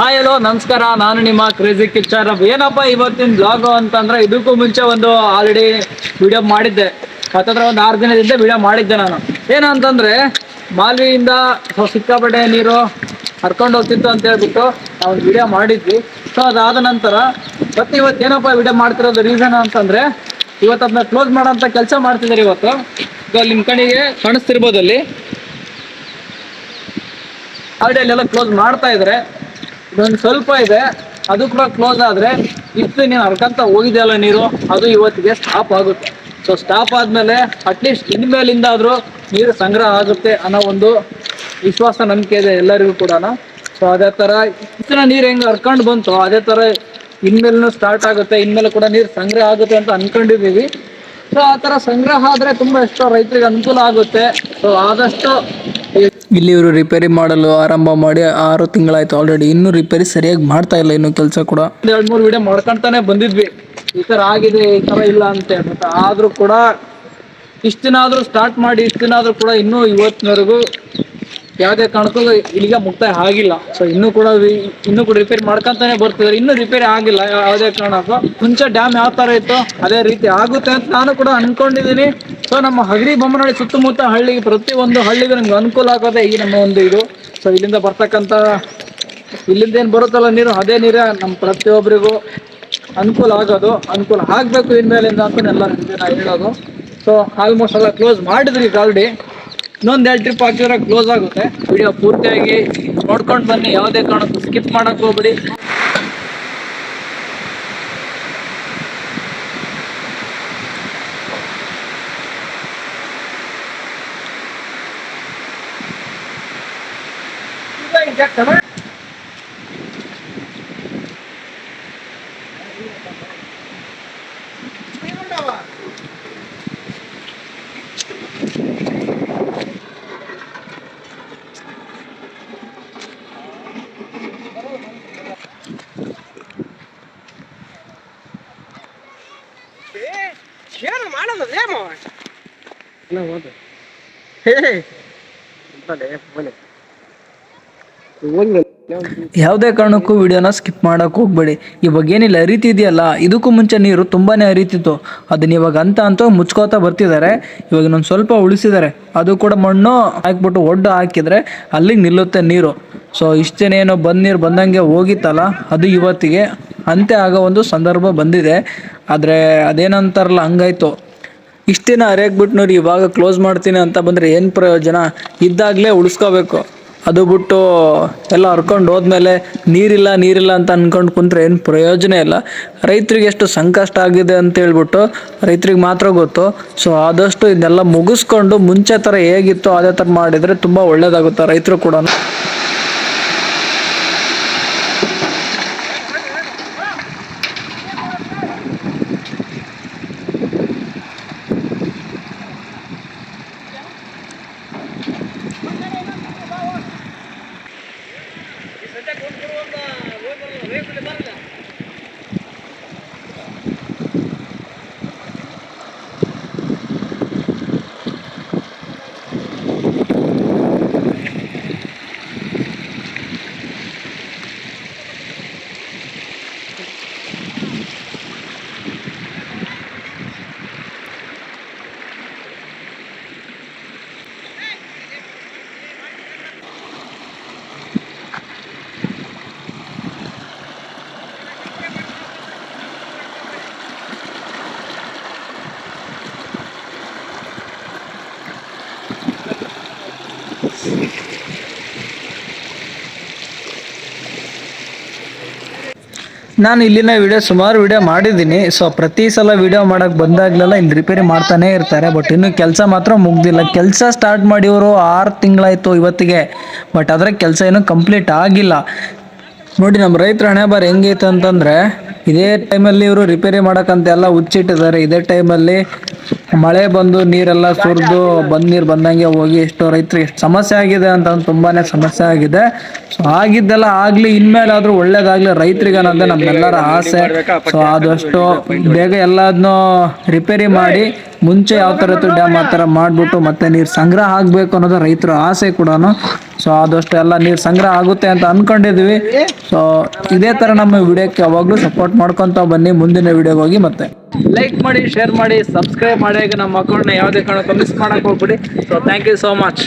Hi hello ನಮಸ್ಕಾರ. ನಾನು ನಿಮ್ಮ ಕ್ರೇಜಿ ಕಿಚ್ಚರ್ ಏನಪ್ಪ ಇವತ್ತಿನ ಬ್ಲಾಗ್ ಅಂತಂದ್ರೆ ಇದಕ್ಕೂ ಮುಂಚೆ ಒಂದು ಆಲ್ರೆಡಿ ವಿಡಿಯೋ ಮಾಡಿದ್ದೆ. ಹತ್ತತ್ರ ಒಂದು ಆರು ದಿನದಿಂದ ವಿಡಿಯೋ ಮಾಡಿದ್ದೆ ನಾನು. ಏನಂತಂದ್ರೆ, ಮಾಲ್ವಿಯಿಂದ ಸಿಕ್ಕಾಪಟ್ಟೆ ನೀರು ಹರ್ಕೊಂಡು ಹೋಗ್ತಿತ್ತು ಅಂತ ಹೇಳ್ಬಿಟ್ಟು ನಾವು ವಿಡಿಯೋ ಮಾಡಿದ್ವಿ. ಸೊ ಅದಾದ ನಂತರ ಮತ್ತೆ ಇವತ್ತು ಏನಪ್ಪ ವಿಡಿಯೋ ಮಾಡ್ತಿರೋದು ರೀಸನ್ ಅಂತಂದ್ರೆ, ಇವತ್ತು ಅದನ್ನ ಕ್ಲೋಸ್ ಮಾಡೋಂಥ ಕೆಲಸ ಮಾಡ್ತಿದ್ದಾರೆ ಇವತ್ತು. ಸೊ ನಿಮ್ಮ ಕಡೆಗೆ ಕಾಣಿಸ್ತಿರ್ಬೋದು ಅಲ್ಲಿ. ಆಲ್ರೆಡಿ ಅಲ್ಲೆಲ್ಲ ಕ್ಲೋಸ್ ಮಾಡ್ತಾ ಇದ್ದಾರೆ ಇದೊಂದು ಸ್ವಲ್ಪ ಇದೆ. ಅದು ಕೂಡ ಕ್ಲೋಸ್ ಆದ್ರೆ ಇಷ್ಟು ನೀನು ಹರ್ಕಂತ ಹೋಗಿದೆಯಲ್ಲ ನೀರು, ಅದು ಇವತ್ತಿಗೆ ಸ್ಟಾಪ್ ಆಗುತ್ತೆ. ಸೊ ಸ್ಟಾಪ್ ಆದ್ಮೇಲೆ ಅಟ್ಲೀಸ್ಟ್ ಇನ್ಮೇಲಿಂದ ಆದ್ರೂ ನೀರು ಸಂಗ್ರಹ ಆಗುತ್ತೆ ಅನ್ನೋ ಒಂದು ವಿಶ್ವಾಸ ನಂಬಿಕೆ ಇದೆ ಎಲ್ಲರಿಗೂ ಕೂಡ ಸೊ ಅದೇ ತರ ಇತ್ತಿನ ನೀರು ಹೆಂಗ್ ಹರ್ಕೊಂಡು ಬಂತು, ಅದೇ ತರ ಇನ್ಮೇಲೂ ಸ್ಟಾರ್ಟ್ ಆಗುತ್ತೆ, ಇನ್ಮೇಲೆ ಕೂಡ ನೀರು ಸಂಗ್ರಹ ಆಗುತ್ತೆ ಅಂತ ಅನ್ಕೊಂಡಿದೀವಿ ಸೊ ಆ ಥರ ಸಂಗ್ರಹ ಆದ್ರೆ ತುಂಬಾ ಎಷ್ಟೋ ರೈತರಿಗೆ ಅನುಕೂಲ ಆಗುತ್ತೆ. ಸೊ ಆದಷ್ಟು ಇಲ್ಲಿ ಇವರು ರಿಪೇರಿ ಮಾಡಲು ಆರಂಭ ಮಾಡಿ ಆರು ತಿಂಗಳಾಯ್ತು ಆಲ್ರೆಡಿ ಇನ್ನೂ ರಿಪೇರಿ ಸರಿಯಾಗಿ ಮಾಡ್ತಾ ಇಲ್ಲ ಇನ್ನು ಕೆಲಸ ಕೂಡ. ಎರಡು ಮೂರು ವಿಡಿಯೋ ಮಾಡ್ಕೊಂತಾನೆ ಬಂದಿದ್ವಿ. ಈ ತರ ಆಗಿದೆ, ಈ ತರ ಇಲ್ಲ ಅಂತ ಆದ್ರೂ ಕೂಡ ಇಷ್ಟು ಸ್ಟಾರ್ಟ್ ಮಾಡಿ, ಇಷ್ಟು ಕೂಡ ಇನ್ನೂ ಇವತ್ತಿನವರೆಗೂ ಯಾವುದೇ ಕಾರಣಕ್ಕೂ ಇಲ್ಲಿಗೆ ಮುಕ್ತಾಯ ಆಗಿಲ್ಲ. ಸೊ ಇನ್ನೂ ಕೂಡ ಇನ್ನೂ ಕೂಡ ರಿಪೇರಿ ಮಾಡ್ಕೊಂತಾನೆ ಬರ್ತಿದ್ದಾರೆ ಇನ್ನೂ ರಿಪೇರಿ ಆಗಿಲ್ಲ, ಯಾವುದೇ ಕಾರಣಕ್ಕೂ. ಮುಂಚೆ ಡ್ಯಾಮ್ ಯಾವ ತರ ಇತ್ತು ಅದೇ ರೀತಿ ಆಗುತ್ತೆ ಅಂತ ನಾನು ಕೂಡ ಅನ್ಕೊಂಡಿದ್ದೀನಿ. ಸೊ ನಮ್ಮ ಹಗರಿ ಬೊಮ್ಮನಹಳ್ಳಿ ಸುತ್ತಮುತ್ತ ಹಳ್ಳಿಗೆ ಪ್ರತಿಯೊಂದು ಹಳ್ಳಿಗೂ ನಮ್ಗೆ ಅನುಕೂಲ ಆಗೋದೇ ಈ ನಮ್ಮ ಒಂದು ಇದು. ಸೊ ಇಲ್ಲಿಂದ ಬರ್ತಕ್ಕಂಥ, ಇಲ್ಲಿಂದ ಏನು ಬರುತ್ತಲ್ಲ ನೀರು, ಅದೇ ನೀರೇ ನಮ್ಮ ಪ್ರತಿಯೊಬ್ಬರಿಗೂ ಅನುಕೂಲ ಆಗೋದು. ಅನುಕೂಲ ಆಗಬೇಕು ಇನ್ಮೇಲಿಂದ ಅಂತ ಎಲ್ಲ ನಾನು ಹೇಳೋದು. ಸೊ ಆಲ್ಮೋಸ್ಟ್ ಎಲ್ಲ ಕ್ಲೋಸ್ ಮಾಡಿದ್ರಿ ಈಗ ಆಲ್ರೆಡಿ ಇನ್ನೊಂದು ಎರಡು ಟ್ರಿಪ್ ಹಾಕಿದ್ರೆ ಕ್ಲೋಸ್ ಆಗುತ್ತೆ. ವಿಡಿಯೋ ಪೂರ್ತಿಯಾಗಿ ನೋಡ್ಕೊಂಡು ಬನ್ನಿ, ಯಾವುದೇ ಕಾರಣಕ್ಕೂ ಸ್ಕಿಪ್ ಮಾಡೋಕ್ಕೆ ಹೋಗ್ಬಿಡಿ. ઇન્જેક્ટ તમે No, what the? Hey! Vale, bueno. ಯಾವುದೇ ಕಾರಣಕ್ಕೂ ವಿಡಿಯೋನ ಸ್ಕಿಪ್ ಮಾಡೋಕೆ ಹೋಗ್ಬೇಡಿ. ಇವಾಗ ಏನಿಲ್ಲ ಹರಿತಿದೆಯಲ್ಲ ಇದಕ್ಕೂ ಮುಂಚೆ ನೀರು ತುಂಬಾ ಹರಿತಿತ್ತು ಅದನ್ನ ಇವಾಗ ಅಂತ ಅಂತ ಮುಚ್ಕೋತಾ ಬರ್ತಿದ್ದಾರೆ. ಇವಾಗ ಇನ್ನೊಂದು ಸ್ವಲ್ಪ ಉಳಿಸಿದ್ದಾರೆ. ಅದು ಕೂಡ ಮಣ್ಣು ಹಾಕ್ಬಿಟ್ಟು ಒಡ್ಡು ಹಾಕಿದ್ರೆ ಅಲ್ಲಿಗೆ ನಿಲ್ಲುತ್ತೆ ನೀರು. ಸೊ ಇಷ್ಟೇನೇನೋ ಬಂದ ನೀರು ಬಂದಂಗೆ ಹೋಗಿತ್ತಲ್ಲ, ಅದು ಇವತ್ತಿಗೆ ಅಂತೆ ಆಗೋ ಒಂದು ಸಂದರ್ಭ ಬಂದಿದೆ. ಆದರೆ ಅದೇನಂತಾರಲ್ಲ, ಹಂಗಾಯ್ತು. ಇಷ್ಟಿನ ಅರೆಯಾಗ್ಬಿಟ್ಟು ನೋಡಿ ಇವಾಗ ಕ್ಲೋಸ್ ಮಾಡ್ತೀನಿ ಅಂತ ಬಂದರೆ ಏನು ಪ್ರಯೋಜನ? ಇದ್ದಾಗಲೇ ಉಳಿಸ್ಕೋಬೇಕು. ಅದು ಬಿಟ್ಟು ಎಲ್ಲ ಹರ್ಕೊಂಡು ಹೋದ್ಮೇಲೆ ನೀರಿಲ್ಲ ನೀರಿಲ್ಲ ಅಂತ ಅನ್ಕೊಂಡು ಕುಂತ್ರೆ ಏನು ಪ್ರಯೋಜನ ಇಲ್ಲ. ರೈತರಿಗೆ ಎಷ್ಟು ಸಂಕಷ್ಟ ಆಗಿದೆ ಅಂತ ಹೇಳ್ಬಿಟ್ಟು ರೈತರಿಗೆ ಮಾತ್ರ ಗೊತ್ತು. ಸೊ ಆದಷ್ಟು ಇದನ್ನೆಲ್ಲ ಮುಗಿಸ್ಕೊಂಡು ಮುಂಚೆ ಥರ ಹೇಗಿತ್ತು ಅದೇ ಥರ ಮಾಡಿದರೆ ತುಂಬ ಒಳ್ಳೆಯದಾಗುತ್ತೆ ರೈತರು ಕೂಡ ನಾನು ಇಲ್ಲಿನ ವಿಡಿಯೋ ಸುಮಾರು ವಿಡಿಯೋ ಮಾಡಿದ್ದೀನಿ. ಸೊ ಪ್ರತಿ ಸಲ ವಿಡಿಯೋ ಮಾಡೋಕ್ಕೆ ಬಂದಾಗಲೆಲ್ಲ ಇಲ್ಲಿ ರಿಪೇರಿ ಮಾಡ್ತಾನೆ ಇರ್ತಾರೆ. ಬಟ್ ಇನ್ನು ಕೆಲಸ ಮಾತ್ರ ಮುಗ್ದಿಲ್ಲ. ಕೆಲಸ ಸ್ಟಾರ್ಟ್ ಮಾಡಿ ಇವರು ಆರು ತಿಂಗಳಾಯಿತು ಇವತ್ತಿಗೆ. ಬಟ್ ಅದರ ಕೆಲಸ ಏನೂ ಕಂಪ್ಲೀಟ್ ಆಗಿಲ್ಲ. ನೋಡಿ ನಮ್ಮ ರೈತರ ಹಣೆ ಬಾರ್ ಹೆಂಗೈತೆ ಅಂತಂದರೆ, ಇದೇ ಟೈಮಲ್ಲಿ ಇವರು ರಿಪೇರಿ ಮಾಡೋಕ್ಕಂತೆಲ್ಲ ಹುಚ್ಚಿಟ್ಟಿದ್ದಾರೆ. ಇದೇ ಟೈಮಲ್ಲಿ ಮಳೆ ಬಂದು ನೀರೆಲ್ಲ ಸುರಿದು ಬಂದ್ ನೀರು ಬಂದಂಗೆ ಹೋಗಿ ಎಷ್ಟೋ ರೈತರಿಗೆ ಎಷ್ಟು ಸಮಸ್ಯೆ ಆಗಿದೆ ಅಂತ ತುಂಬಾನೇ ಸಮಸ್ಯೆ ಆಗಿದೆ. ಸೊ ಆಗಿದ್ದೆಲ್ಲ ಆಗ್ಲಿ, ಇನ್ಮೇಲಾದ್ರೂ ಒಳ್ಳೇದಾಗ್ಲಿ ರೈತರಿಗೆ ಅನ್ನೋದೇ ನಮ್ಮೆಲ್ಲರ ಆಸೆ. ಸೊ ಆದಷ್ಟು ಬೇಗ ಎಲ್ಲದನ್ನೂ ರಿಪೇರಿ ಮಾಡಿ ಮುಂಚೆ ಯಾವ ತರ ಡ್ಯಾಮ್ ಆ ಥರ ಮಾಡ್ಬಿಟ್ಟು ಮತ್ತೆ ನೀರು ಸಂಗ್ರಹ ಆಗಬೇಕು ಅನ್ನೋದು ರೈತರ ಆಸೆ ಕೂಡ ಸೊ ಆದಷ್ಟು ಎಲ್ಲ ನೀರು ಸಂಗ್ರಹ ಆಗುತ್ತೆ ಅಂತ ಅನ್ಕೊಂಡಿದ್ವಿ. ಸೊ ಇದೇ ಥರ ನಮ್ಮ ವಿಡಿಯೋಕ್ಕೆ ಯಾವಾಗಲೂ ಸಪೋರ್ಟ್ ಮಾಡ್ಕೊತಾ ಬನ್ನಿ. ಮುಂದಿನ ವಿಡಿಯೋಗೆ ಹೋಗಿ ಮತ್ತೆ. ಲೈಕ್ ಮಾಡಿ ಶೇರ್ ಮಾಡಿ ಸಬ್ಸ್ಕ್ರೈಬ್ ಮಾಡಿ ನಮ್ಮ ಅಕೌಂಟ್ನ ಯಾವುದೇ ಕಾರಣಕ್ಕೂ ಮಿಸ್ ಮಾಡಕ್ ಹೋಗ್ಬಿಡಿ. So thank you so much